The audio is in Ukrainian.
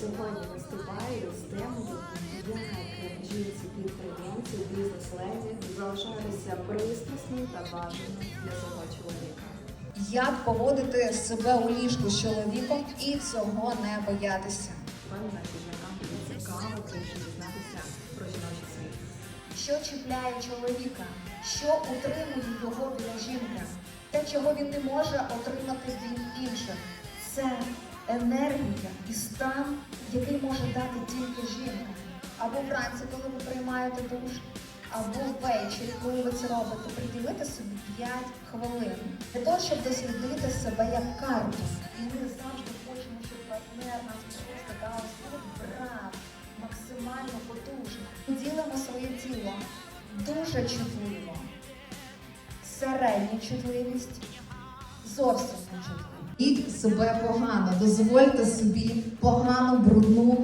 сьогодні виступаю з темою як жінці підприємці, бізнес-леді залишаюся пристрасною та бажаною для свого чоловіка. Як поводити себе у ліжку з чоловіком і цього не боятися? Впевнена, що жінкам буде цікаво більше дізнатися про жіночий світ. Що чіпляє чоловіка? Що утримує його біля жінки? Те, чого він не може отримати від інших. Це енергія і стан, який може дати тільки жінка. Або вранці, коли ви приймаєте душ, або ввечері, коли ви це робите, приділити собі 5 хвилин для того, щоб дослідити себе як карту. І ми завжди хочемо, щоб партнер нас просто дав брат, максимально потужно. Ми ділимо своє тіло дуже чутливо. Середня чутливість, зовсім не чутлива. Ідіть себе погано, дозвольте собі погану, брудно